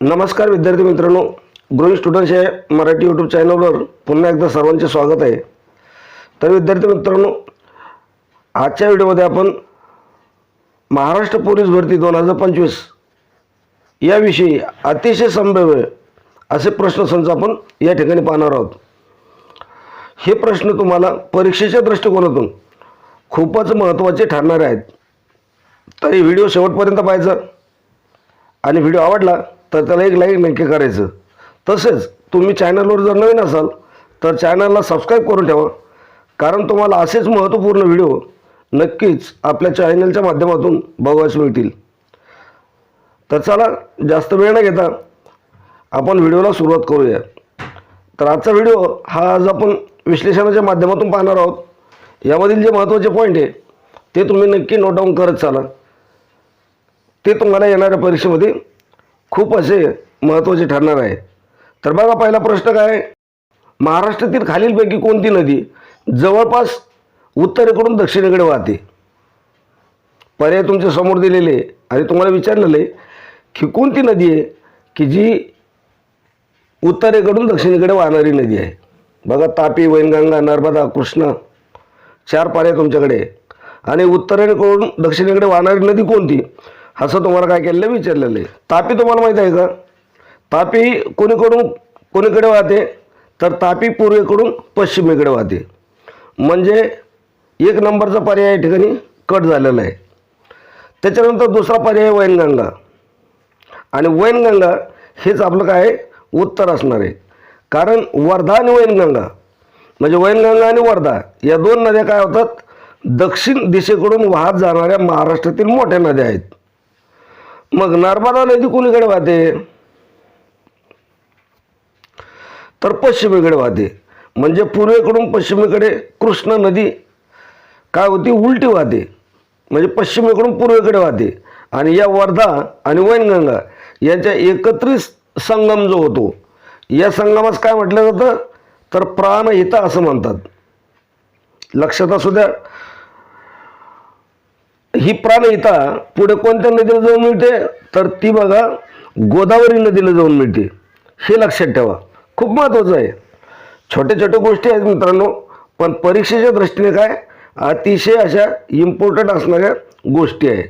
नमस्कार विद्यार्थी मित्रांनो ग्रोईंग स्टुडंट्स या मराठी यूट्यूब चॅनलवर पुन्हा एकदा सर्वांचे स्वागत आहे. तर विद्यार्थी मित्रांनो आजच्या व्हिडिओमध्ये आपण महाराष्ट्र पोलीस भरती दोन हजार पंचवीस याविषयी अतिशय संभाव्य असे प्रश्नसंच आपण या ठिकाणी पाहणार आहोत. हे प्रश्न तुम्हाला परीक्षेच्या दृष्टिकोनातून खूपच महत्त्वाचे ठरणारे आहेत. तर हे व्हिडिओ शेवटपर्यंत पाहायचा. आणि व्हिडिओ आवडला तर त्याला एक लाईक नक्की करायचं. तसेच तुम्ही चॅनलवर जर नवीन असाल तर चॅनलला सबस्क्राईब करून ठेवा. कारण तुम्हाला असेच महत्त्वपूर्ण व्हिडिओ नक्कीच आपल्या चॅनलच्या माध्यमातून बघायला मिळतील. तर चला जास्त वेळ न घेता आपण व्हिडिओला सुरुवात करूया. तर आजचा व्हिडिओ हा आज आपण विश्लेषणाच्या माध्यमातून पाहणार आहोत. यामधील जे महत्त्वाचे पॉईंट आहे ते तुम्ही नक्की नोट डाऊन करत चाला. ते तुम्हाला येणाऱ्या परीक्षेमध्ये खूप असे महत्त्वाचे ठरणार आहे तर बघा पहिला प्रश्न काय? महाराष्ट्रातील खालीलपैकी कोणती नदी जवळपास उत्तरेकडून दक्षिणेकडे वाहते? पर्याय तुमच्यासमोर दिलेले आहे. आणि तुम्हाला विचारलेलं आहे की कोणती नदी आहे की जी उत्तरेकडून दक्षिणेकडे वाहणारी नदी आहे? बघा तापी वैनगंगा नर्मदा कृष्णा चार पर्याय तुमच्याकडे आणि उत्तरेकडून दक्षिणेकडे वाहणारी नदी कोणती? असं तुम्हाला काय केलेलं विचारलेलं आहे. तापी तुम्हाला माहीत आहे का? तापी कोणीकडून कोणीकडे वाहते? तर तापी पूर्वेकडून पश्चिमेकडे वाहते. म्हणजे एक नंबरचा पर्याय या ठिकाणी कट झालेला आहे. त्याच्यानंतर दुसरा पर्याय वैनगंगा. आणि वैनगंगा हेच आपलं काय उत्तर असणार आहे. कारण वर्धा आणि वैनगंगा म्हणजे वैनगंगा आणि वर्धा या दोन नद्या काय होतात? दक्षिण दिशेकडून वाहत जाणाऱ्या महाराष्ट्रातील मोठ्या नद्या आहेत. मग नर्मदा नदी कुणीकडे वाहते? तर पश्चिमेकडे वाहते. म्हणजे पूर्वेकडून पश्चिमेकडे कृष्णा नदी काय होती? उलटी वाहते. म्हणजे पश्चिमेकडून पूर्वेकडे वाहते. आणि या वर्धा आणि वैनगंगा यांच्या एकत्रित संगम जो होतो या संगमास काय म्हटलं जातं? तर प्राणहिता असं म्हणतात. लक्षात असू द्या ही प्राणहिता पुढे कोणत्या नदीला जाऊन मिळते? तर ती बघा गोदावरी नदीला जाऊन मिळते. हे लक्षात ठेवा. खूप महत्त्वाचं आहे. छोट्या छोट्या गोष्टी आहेत मित्रांनो पण परीक्षेच्या दृष्टीने काय? अतिशय अशा इम्पॉर्टंट असणाऱ्या गोष्टी आहे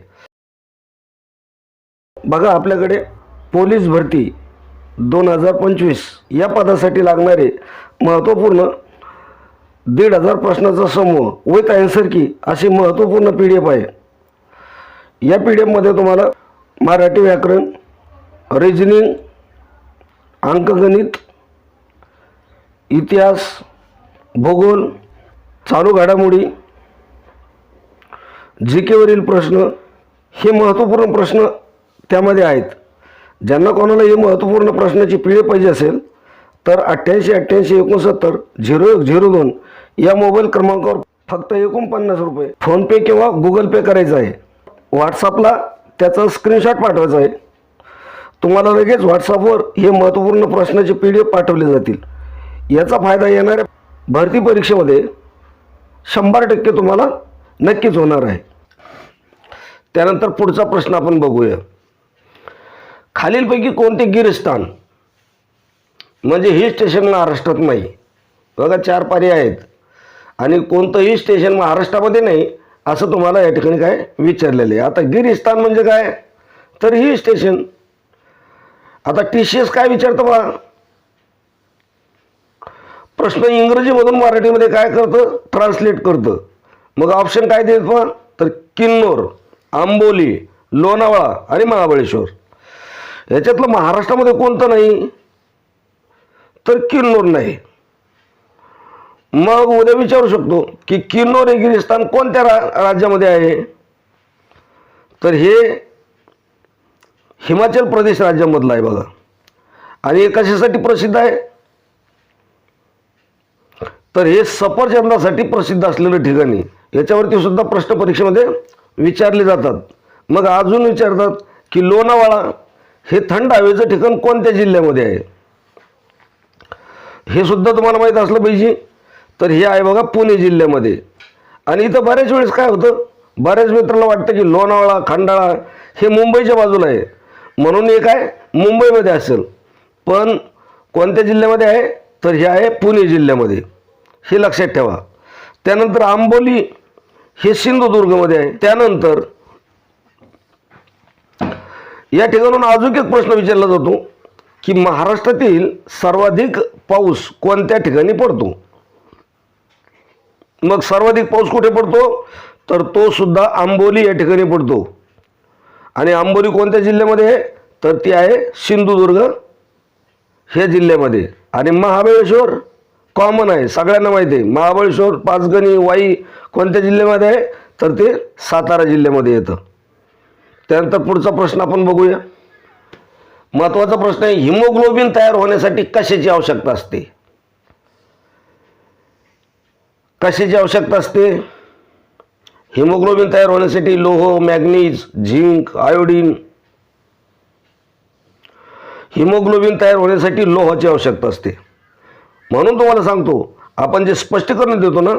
बघा आपल्याकडे पोलीस भरती दोन हजार पंचवीस या पदासाठी लागणारे महत्त्वपूर्ण दीड हजार प्रश्नाचा समूह विथ ॲन्सर की अशी महत्त्वपूर्ण पी डी एफ आहे. या पी डी एफमध्ये तुम्हाला मराठी व्याकरण रिजनिंग अंकगणित इतिहास भूगोल चालू घडामोडी जी केवरील प्रश्न हे महत्त्वपूर्ण प्रश्न त्यामध्ये आहेत. ज्यांना कोणाला हे महत्त्वपूर्ण प्रश्नाची पिढी पाहिजे असेल तर अठ्ठ्याऐंशी अठ्ठ्याऐंशी एकोणसत्तर झिरो एक झिरो दोन या मोबाईल क्रमांकावर फक्त एकोणपन्नास रुपये फोनपे किंवा गुगल पे करायचं आहे. व्हॉट्सअपला त्याचा स्क्रीनशॉट पाठवायचा आहे. तुम्हाला लगेच व्हॉट्सअपवर हे महत्त्वपूर्ण प्रश्नाचे पी डी एफ पाठवले जातील. याचा फायदा येणाऱ्या भरती परीक्षेमध्ये शंभर टक्के तुम्हाला नक्कीच होणार आहे. त्यानंतर पुढचा प्रश्न आपण बघूया. खालीलपैकी कोणते गिरस्थान म्हणजे हिल स्टेशन महाराष्ट्रात नाही? बघा चार पर्याय आहेत. आणि कोणतंही स्टेशन महाराष्ट्रामध्ये नाही असं तुम्हाला या ठिकाणी काय विचारलेलं आहे. आता गिरिस्थान म्हणजे काय? तर हिल स्टेशन आता टी सी एस काय विचारतं बा? प्रश्न इंग्रजीमधून मराठीमध्ये काय करतं? ट्रान्सलेट करतं. मग ऑप्शन काय देत बा? तर किन्नोर आंबोली लोणावळा आणि महाबळेश्वर. याच्यातलं महाराष्ट्रामध्ये कोणतं नाही? तर किन्नोर नाही. मग उद्या विचारू शकतो की किन्नौर रेगिरिस्तान कोणत्या रा राज्यामध्ये आहे? तर हे हिमाचल प्रदेश राज्यामधलं आहे बघा. आणि हे कशासाठी प्रसिद्ध आहे? तर हे सफरचंदासाठी प्रसिद्ध असलेलं ठिकाणी याच्यावरती सुद्धा प्रश्न परीक्षेमध्ये विचारले जातात. मग अजून विचारतात की लोणावळा हे थंड हवेचं ठिकाण कोणत्या जिल्ह्यामध्ये आहे? हे सुद्धा तुम्हाला माहीत असलं पाहिजे. तर हे आहे बघा पुणे जिल्ह्यामध्ये. आणि इथं बऱ्याच वेळेस काय होतं बऱ्याच मित्राला वाटतं की लोणावळा खंडाळा हे मुंबईच्या बाजूला आहे. म्हणून हे काय मुंबईमध्ये असेल. पण कोणत्या जिल्ह्यामध्ये आहे? तर हे आहे पुणे जिल्ह्यामध्ये. हे लक्षात ठेवा. त्यानंतर आंबोली हे सिंधुदुर्गमध्ये आहे. त्यानंतर या ठिकाणून अजून एक प्रश्न विचारला जातो की महाराष्ट्रातील सर्वाधिक पाऊस कोणत्या ठिकाणी पडतो? मग सर्वाधिक पाऊस कुठे पडतो? तर तो सुद्धा आंबोली या ठिकाणी पडतो. आणि आंबोली कोणत्या जिल्ह्यामध्ये आहे? तर ती आहे सिंधुदुर्ग ह्या जिल्ह्यामध्ये. आणि महाबळेश्वर कॉमन आहे सगळ्यांना माहिती आहे. महाबळेश्वर पाचगणी वाई कोणत्या जिल्ह्यामध्ये आहे? तर ते सातारा जिल्ह्यामध्ये येतं. त्यानंतर पुढचा प्रश्न आपण बघूया. महत्त्वाचा प्रश्न आहे हिमोग्लोबिन तयार होण्यासाठी कशाची आवश्यकता असते? कशाची आवश्यकता असते? हिमोग्लोबिन तयार होण्यासाठी लोह मॅग्नीज झिंक आयोडीन. हिमोग्लोबिन तयार होण्यासाठी लोहाची आवश्यकता असते. म्हणून तुम्हाला सांगतो आपण जे स्पष्टीकरण देतो ना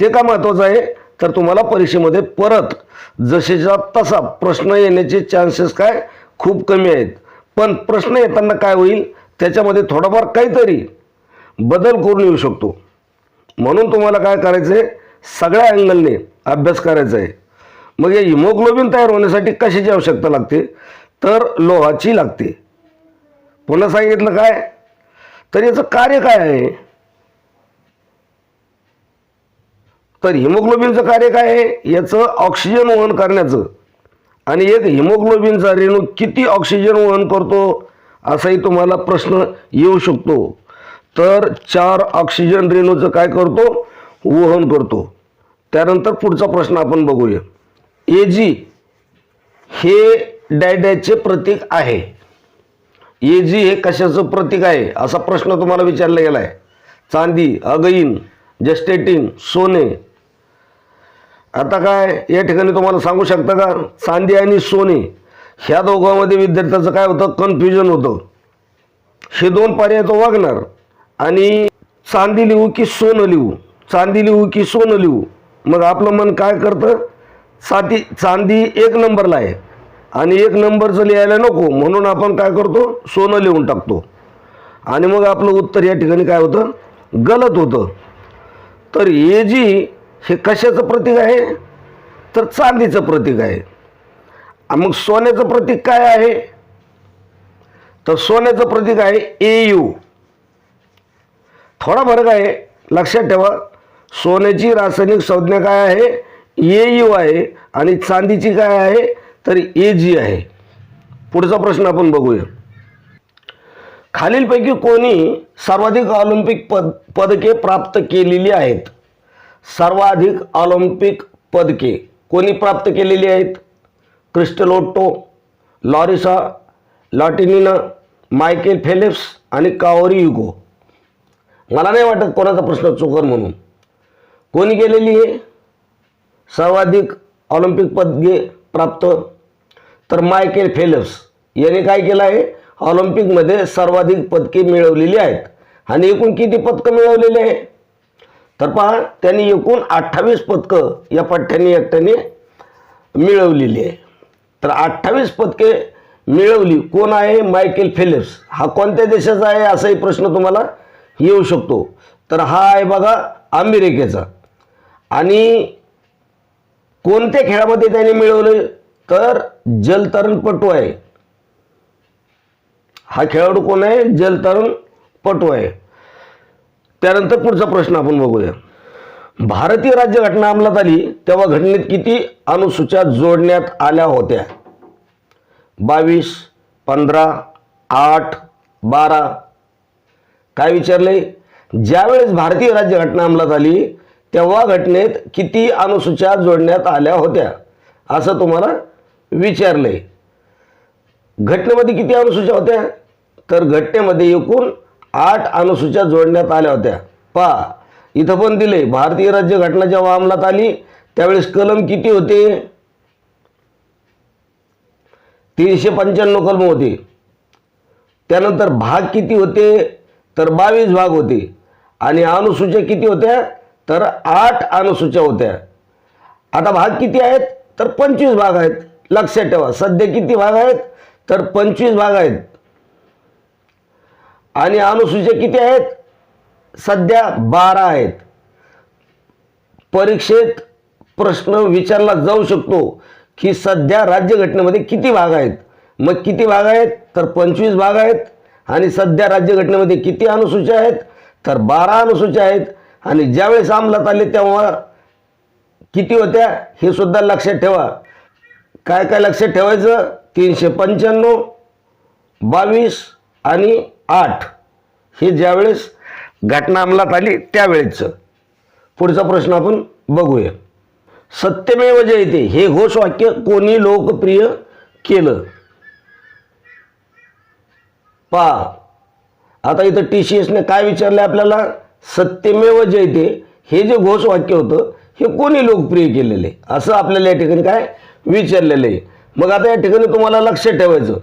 ते का महत्त्वाचं आहे? तर तुम्हाला परीक्षेमध्ये परत जसेचा तसा प्रश्न येण्याचे चान्सेस काय? खूप कमी आहेत. पण प्रश्न येताना काय होईल? त्याच्यामध्ये थोडाफार काहीतरी बदल करून येऊ शकतो. म्हणून तुम्हाला काय करायचं आहे सगळ्या अँगलने अभ्यास करायचा आहे मग या हिमोग्लोबिन तयार होण्यासाठी कशाची आवश्यकता लागते? तर लोहाची लागते. पुन्हा सांगितलं काय? तर याचं कार्य काय आहे? तर हिमोग्लोबिनचं कार्य काय आहे? याचं ऑक्सिजन वहन करण्याचं. आणि एक हिमोग्लोबिनचा रेणू किती ऑक्सिजन वहन करतो? असाही तुम्हाला प्रश्न येऊ शकतो. तर चार ऑक्सिजन रेणूचं काय करतो? वहन करतो. त्यानंतर पुढचा प्रश्न आपण बघूया. ए जी हे डायडॅचे प्रतीक आहे. ए जी हे कशाचं प्रतीक आहे? असा प्रश्न तुम्हाला विचारला गेला आहे चांदी अगईन जस्टेटिन सोने. आता काय या ठिकाणी तुम्हाला सांगू शकता का? चांदी आणि सोने ह्या दोघांमध्ये विद्यार्थ्याचं काय होतं? कन्फ्युजन होतं. हे दोन पर्याय तो वागणार. आणि चांदी लिहू की सोनं लिहू? चांदी लिहू की सोनं लिहू? मग आपलं मन काय करतं? साती चांदी एक नंबरला आहे. आणि एक नंबरचं लिहायला नको म्हणून आपण काय करतो? सोनं लिहून टाकतो. आणि मग आपलं उत्तर या ठिकाणी काय होतं? गलत होतं. तर हे जी हे कशाचं प्रतीक आहे? तर चांदीचं प्रतीक आहे. मग सोन्याचं प्रतीक काय आहे? तर सोन्याचं प्रतीक आहे ए यू थोडा फरक आहे. लक्षात ठेवा. सोन्याची रासायनिक संज्ञा काय आहे? ए यू आहे आणि चांदीची काय आहे? तर ए जी आहे. पुढचा प्रश्न आपण बघूया. खालीलपैकी कोणी सर्वाधिक ऑलिम्पिक पद पदके प्राप्त केलेली आहेत? सर्वाधिक ऑलिम्पिक पदके कोणी प्राप्त केलेली आहेत? क्रिस्टलोटो लॉरिसा लॉटिनिना मायकेल फेलिप्स आणि काओरी युगो मला नाही वाटत कोणाचा प्रश्न चुकर म्हणून. कोणी केलेली आहे सर्वाधिक ऑलिम्पिक पदके प्राप्त. तर मायकेल फेलप्स याने काय केलं आहे? ऑलिम्पिकमध्ये सर्वाधिक पदके मिळवलेली आहेत. आणि एकूण किती पदकं मिळवलेली आहे? तर पहा त्यांनी एकूण अठ्ठावीस पदकं या पठ्ठ्याने एकट्याने मिळवलेली आहे. तर अठ्ठावीस पदके मिळवली. कोण आहे? Michael Phelps. हा कोणत्या देशाचा आहे? असाही प्रश्न तुम्हाला येऊ शकतो. तर हा आहे बघा अमेरिकेचा. आणि कोणत्या खेळामध्ये त्याने मिळवले तर जलतरणपटू आहे. हा खेळाडू कोण आहे? जलतरणपटू आहे. त्यानंतर पुढचा प्रश्न आपण बघूया. भारतीय राज्यघटना अंमलात आली तेव्हा घटनेत किती अनुसूच्या जोडण्यात आल्या होत्या? बावीस पंधरा आठ बारा काय विचारले? ज्यावेळेस भारतीय राज्यघटना अंमलात आली तेव्हा घटनेत किती अनुसूच्या जोडण्यात आल्या होत्या? असं तुम्हाला विचारले. घटनेमध्ये किती अनुसूच्या होत्या? तर घटनेमध्ये एकूण आठ अनुसूच्या जोडण्यात आल्या होत्या. पहा इथं पण दिले भारतीय राज्यघटना जेव्हा अंमलात आली त्यावेळेस कलम किती होते? तीनशे पंच्याण्णव कलम होते. त्यानंतर भाग किती होते? तर बावीस भाग होते. आणि अनुसूच्या किती होत्या? तर आठ अनुसूच्या होत्या. आता भाग किती आहेत? तर पंचवीस भाग आहेत. लक्षात ठेवा सध्या किती भाग आहेत? तर पंचवीस भाग आहेत. आणि अनुसूच्या किती आहेत? सध्या बारा आहेत. परीक्षेत प्रश्न विचारला जाऊ शकतो की सध्या राज्यघटनेमध्ये किती भाग आहेत? मग किती भाग आहेत? तर पंचवीस भाग आहेत. आणि सध्या राज्यघटनेमध्ये किती अनुसूची आहेत? तर बारा अनुसूच्या आहेत. आणि ज्यावेळेस अंमलात आले तेव्हा किती होत्या? हे सुद्धा लक्षात ठेवा. काय काय लक्षात ठेवायचं? तीनशे पंच्याण्णव बावीस आणि आठ. हे ज्यावेळेस घटना अंमलात आली त्यावेळेचं पुढचा प्रश्न आपण बघूया. सत्यमेव जयते हे घोषवाक्य कोणी लोकप्रिय केलं? पहा. आता इथं टी सी एसने काय विचारलं आपल्याला? सत्यमेव जयते. हे जे घोषवाक्य होतं हे कोणी लोकप्रिय केलेले? असं आपल्याला या ठिकाणी काय विचारलेलं आहे. मग आता या ठिकाणी तुम्हाला लक्षात ठेवायचं.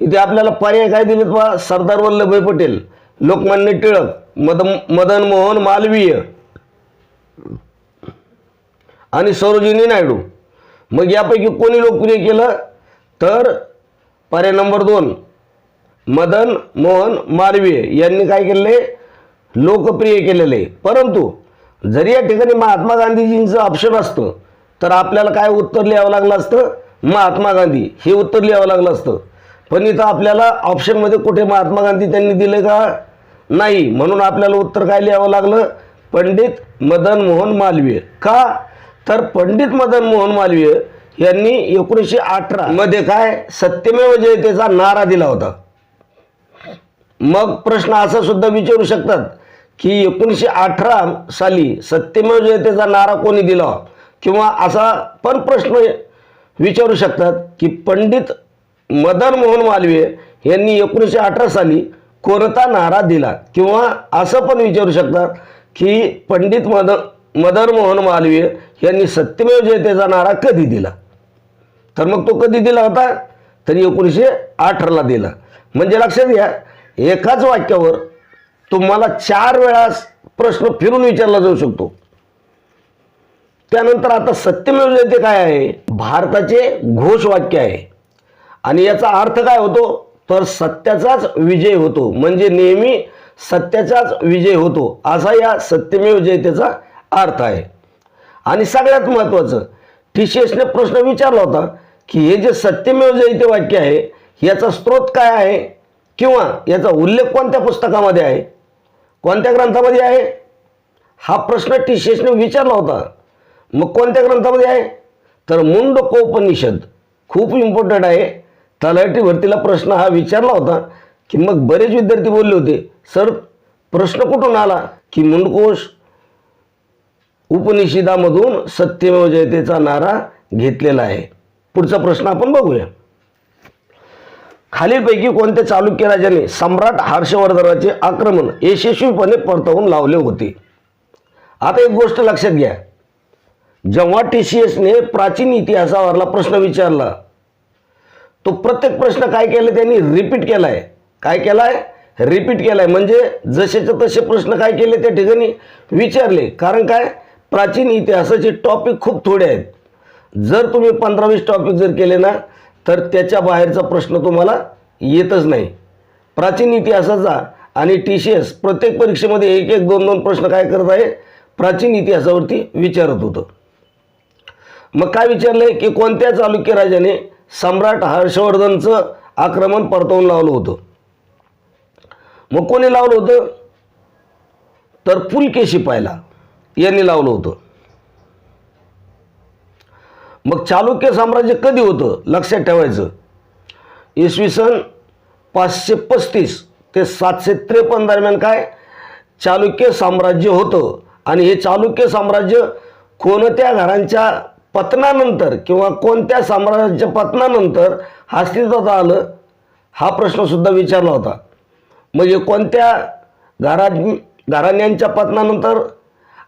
इथे आपल्याला पर्याय काय दिलेत पहा सरदार वल्लभभाई पटेल लोकमान्य टिळक मदन मदन मोहन मालवीय आणि सरोजिनी नायडू. मग यापैकी कोणी लोकप्रिय केलं? तर पर्याय नंबर दोन मदन मोहन मालवीय यांनी काय केलेले? लोकप्रिय केलेले. आहे परंतु जरी या ठिकाणी महात्मा गांधीजींचं ऑप्शन असतं तर आपल्याला काय उत्तर लिहावं लागलं असतं? महात्मा गांधी. हे उत्तर लिहावं लागलं असतं. पण इथं आपल्याला ऑप्शनमध्ये कुठे महात्मा गांधी त्यांनी दिले का? नाही. म्हणून आपल्याला उत्तर काय लिहावं लागलं? पंडित मदन मोहन मालवीय. का? तर पंडित मदन मोहन मालवीय यांनी एकोणीसशे अठरामध्ये काय? सत्यमेव जयतेचा नारा दिला होता. मग प्रश्न असा सुद्धा विचारू शकतात की एकोणीसशे अठरा साली सत्यमेव जयतेचा नारा कोणी दिला? किंवा असा पण प्रश्न विचारू शकतात की पंडित मदन मोहन मालवीय यांनी एकोणीसशे अठरा साली कोणता नारा दिला. किंवा असं पण विचारू शकतात की पंडित मदन मदन मोहन मालवीय यांनी सत्यमेव जयतेचा नारा कधी दिला? तर मग तो कधी दिला होता? तर एकोणीसशे अठराला दिला. म्हणजे लक्षात घ्या एकाच वाक्यावर तुम्हाला चार वेळा प्रश्न फिरून विचारला जाऊ शकतो. त्यानंतर आता सत्यमेव जयते काय आहे? भारताचे घोषवाक्य आहे. आणि याचा अर्थ काय होतो? तर सत्याचाच विजय होतो. म्हणजे नेहमी सत्याचाच विजय होतो. असा या सत्यमेव जयतेचा अर्थ आहे. आणि सगळ्यात महत्त्वाचं टी सी एसने प्रश्न विचारला होता की हे जे सत्यमेव जयते वाक्य आहे याचा स्रोत काय आहे? किंवा याचा उल्लेख कोणत्या पुस्तकामध्ये आहे? कोणत्या ग्रंथामध्ये आहे? हा प्रश्न टी. विचारला होता. मग कोणत्या ग्रंथामध्ये आहे? तर मुंडकोपनिषद. खूप इम्पॉर्टंट आहे. तलाठी भरतीला प्रश्न हा विचारला होता की मग बरेच विद्यार्थी बोलले होते सर प्रश्न कुठून आला की मुंडकोश उपनिषदामधून सत्यमेव जयतेचा नारा घेतलेला आहे? पुढचा प्रश्न आपण बघूया. खालीलपैकी कोणत्या चालुक्य राजाने सम्राट हर्षवर्धनाचे आक्रमण यशस्वीपणे परतवून लावले होते? आता एक गोष्ट लक्षात घ्या. जेव्हा टी सी एसने प्राचीन इतिहासावरला प्रश्न विचारला तो प्रत्येक प्रश्न काय केलं त्यांनी? रिपीट केलाय. काय केलाय? रिपीट केलाय. म्हणजे जसेचे तसे प्रश्न काय केले त्या ठिकाणी? विचारले. कारण काय? प्राचीन इतिहासाचे टॉपिक खूप थोडे आहेत. जर तुम्ही पंधरा वीस टॉपिक जर केले ना तर त्याच्या बाहेरचा प्रश्न तुम्हाला येतच नाही. प्राचीन इतिहासाचा आणि टी सी एस प्रत्येक परीक्षेमध्ये एक एक दोन दोन प्रश्न काय करत आहे? प्राचीन इतिहासावरती विचारत होतं. मग काय विचारलंय? की कोणत्या चालुक्य राजाने सम्राट हर्षवर्धनचं आक्रमण परतवून लावलं होतं? मग कोणी लावलं होतं? तर पुलकेशी पाहिला यांनी लावलं होतं. मग चालुक्य साम्राज्य कधी होतं? लक्षात ठेवायचं. इसवी सन पाचशे पस्तीस ते सातशे त्रेपन्न दरम्यान काय? चालुक्य साम्राज्य होतं. आणि हे चालुक्य साम्राज्य कोणत्या घरांच्या पतनानंतर किंवा कोणत्या साम्राज्याच्या पतनानंतर अस्तित्वात आलं? हा प्रश्नसुद्धा विचारला होता. म्हणजे कोणत्या घरा घराण्यांच्या पतनानंतर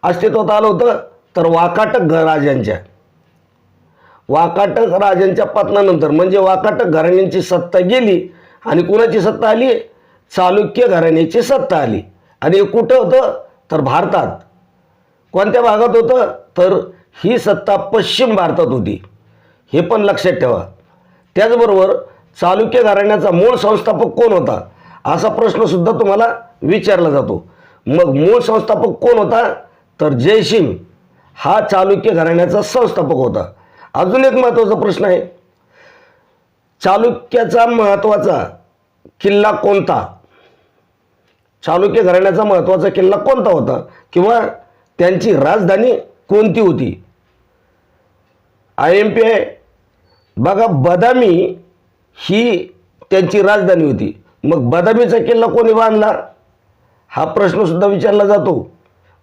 अस्तित्वात आलं होतं? तर वाकाटक घराज्यांच्या. राजांच्या वाकाटक राजांच्या पतनानंतर म्हणजे वाकाटक घराण्यांची सत्ता गेली आणि कुणाची सत्ता आली? चालुक्य घराण्याची सत्ता आली. आणि हे कुठं होतं? तर भारतात. कोणत्या भागात होतं? तर ही सत्ता पश्चिम भारतात होती. हे पण लक्षात ठेवा. त्याचबरोबर चालुक्य घराण्याचा मूळ संस्थापक कोण होता? असा प्रश्नसुद्धा तुम्हाला विचारला जातो. मग मूळ संस्थापक कोण होता? तर जयसिंग. हा चालुक्य घराण्याचा संस्थापक होता. अजून एक महत्त्वाचा प्रश्न आहे. चालुक्याचा महत्त्वाचा किल्ला कोणता? चालुक्य घराण्याचा महत्त्वाचा किल्ला कोणता होता? किंवा त्यांची राजधानी कोणती होती? आय एम पी आहे बघा बदामी ही त्यांची राजधानी होती. मग बदामीचा किल्ला कोणी बांधला? हा प्रश्नसुद्धा विचारला जातो.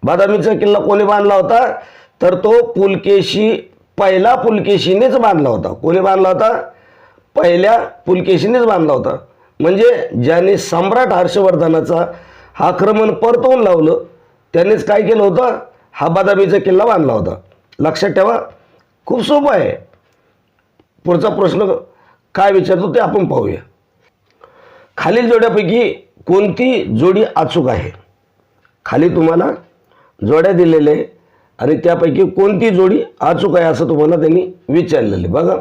बदामीचा किल्ला कोणी बांधला होता? तर तो पुलकेशी पहिला पुलकेशीनेच बांधला होता. कोणी बांधला होता? पहिल्या पुलकेशीनेच बांधला होता. म्हणजे ज्याने सम्राट हर्षवर्धनाचा आक्रमण परतवून लावलं त्यानेच काय केलं होतं? हा बदामीचा किल्ला बांधला होता. लक्षात ठेवा खूप सोपं आहे. पुढचा प्रश्न काय विचारतो ते आपण पाहूया. खालील जोड्यापैकी कोणती जोडी अचूक आहे? खाली तुम्हाला जोड्या दिलेल्या अरे आणि त्यापैकी कोणती जोडी अचूक आहे असं तुम्हाला त्यांनी विचारलेलं आहे. बघा.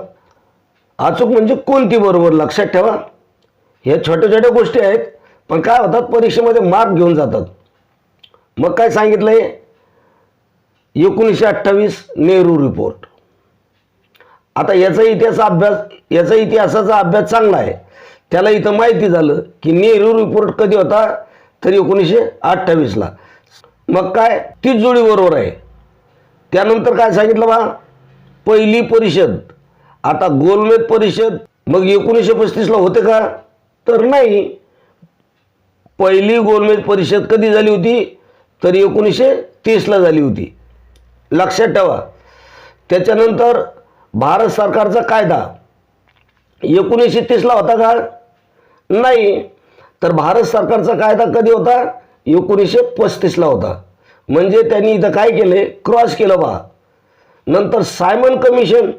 अचूक म्हणजे कोणती बरोबर? लक्षात ठेवा. ह्या छोट्या छोट्या गोष्टी आहेत पण काय होतात? परीक्षेमध्ये मार्क घेऊन जातात. मग काय सांगितलं आहे एकोणीसशे अठ्ठावीस नेहरू रिपोर्ट आता याचा इतिहास अभ्यास याचा इतिहासाचा अभ्यास चांगला आहे. त्याला इथं माहिती झालं की नेहरू रिपोर्ट कधी होता? तर एकोणीसशे अठ्ठावीसला. मग काय? तीच जोडी बरोबर आहे. त्यानंतर काय सांगितलं बा? पहिली परिषद. आता गोलमेज परिषद मग एकोणीसशे पस्तीसला होते का? तर नाही. पहिली गोलमेज परिषद कधी झाली होती? तर एकोणीसशे तीसला झाली होती. लक्षात ठेवा. त्याच्यानंतर भारत सरकारचा कायदा. एकोणीसशे तीसला होता का? नाही. तर भारत सरकारचा कायदा कधी होता? एकोणीसशे पस्तीसला होता. म्हणजे त्यांनी इथं काय केले क्रॉस केलं बा. नंतर सायमन कमिशन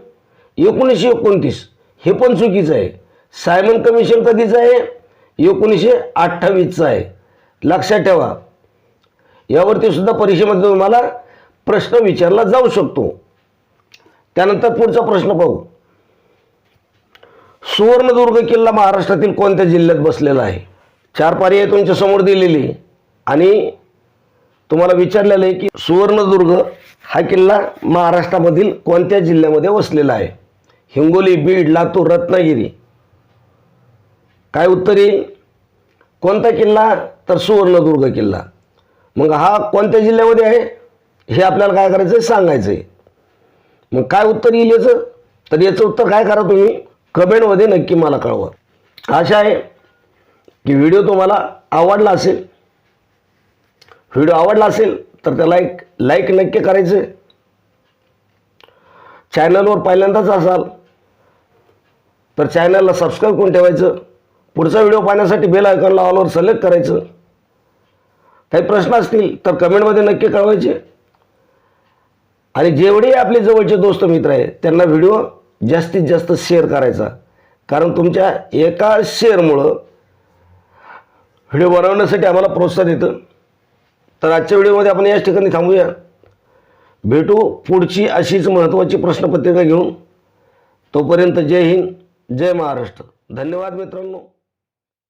एकोणीसशे एकोणतीस. हे पण चुकीचं आहे. सायमन कमिशन कधीचं आहे? एकोणीसशे अठ्ठावीसचं आहे. लक्षात ठेवा. यावरती सुद्धा परीक्षेमध्ये तुम्हाला प्रश्न विचारला जाऊ शकतो. त्यानंतर पुढचा प्रश्न पाहू. सुवर्णदुर्ग किल्ला महाराष्ट्रातील कोणत्या जिल्ह्यात बसलेला आहे? चार पर्याय तुमच्यासमोर दिलेली. आणि तुम्हाला विचारलेलं आहे की सुवर्णदुर्ग हा किल्ला महाराष्ट्रामधील कोणत्या जिल्ह्यामध्ये वसलेला आहे? हिंगोली बीड लातूर रत्नागिरी. काय उत्तर येईल? कोणता किल्ला? तर सुवर्णदुर्ग किल्ला. मग हा कोणत्या जिल्ह्यामध्ये आहे? हे आपल्याला काय करायचं आहे सांगायचं आहे मग काय उत्तर येईल याचं? तर याचं उत्तर काय करा तुम्ही? कमेंटमध्ये नक्की मला कळवा. आशा आहे की व्हिडिओ तुम्हाला आवडला असेल. व्हिडिओ आवडला असेल तर त्याला एक लाईक नक्की करायचं. चॅनलवर पहिल्यांदाच असाल तर चॅनलला सबस्क्राईब करून ठेवायचं. पुढचा व्हिडिओ पाहण्यासाठी बेल आयकॉनला ऑलवर सिलेक्ट करायचं. काही प्रश्न असतील तर कमेंटमध्ये नक्की कळवायचे. आणि जेवढे आपले जवळचे दोस्त मित्र आहेत त्यांना व्हिडिओ जास्तीत जास्त शेअर करायचा. कारण तुमच्या एका शेअरमुळं व्हिडिओ बनवण्यासाठी आम्हाला प्रोत्साहन येतं तर आजच्या व्हिडिओमध्ये आपण याच ठिकाणी थांबूया. भेटू पुढची अशीच महत्त्वाची प्रश्नपत्रिका घेऊन. तोपर्यंत जय हिंद जय महाराष्ट्र. धन्यवाद मित्रांनो.